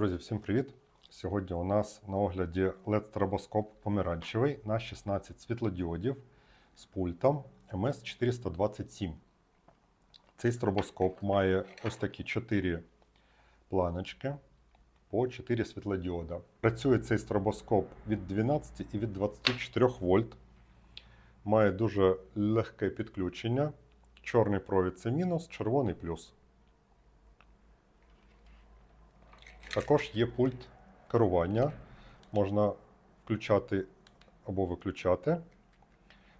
Друзі, всім привіт! Сьогодні у нас на огляді LED стробоскоп помаранчевий на 16 світлодіодів з пультом MS427. Цей стробоскоп має ось такі 4 планочки по 4 світлодіода. Працює цей стробоскоп від 12 і від 24 вольт. Має дуже легке підключення. Чорний провід це мінус, червоний плюс. Також є пульт керування. Можна включати або виключати,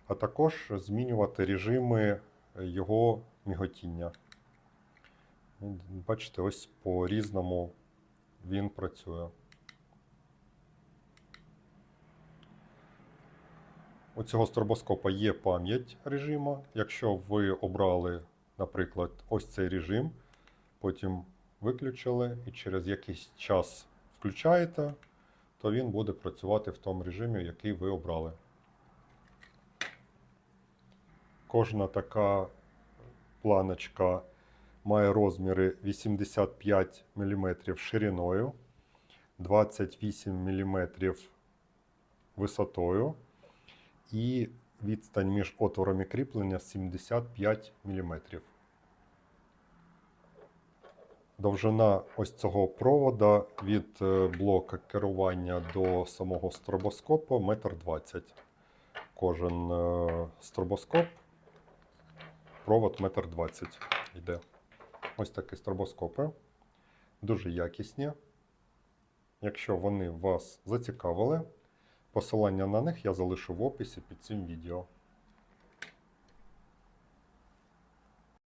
а також змінювати режими його міготіння. Бачите, ось по-різному він працює. У цього стробоскопа є пам'ять режиму. Якщо ви обрали, наприклад, ось цей режим, потім виключили і через якийсь час включаєте, то він буде працювати в тому режимі, який ви обрали. Кожна така планочка має розміри 85 мм шириною, 28 мм висотою і відстань між отворами кріплення 75 мм. Довжина ось цього провода від е, блока керування до самого стробоскопа 1,20 м. Кожен е, стробоскоп провод 1,20 м йде. Ось такі стробоскопи. Дуже якісні. Якщо вони вас зацікавили, посилання на них я залишу в описі під цим відео.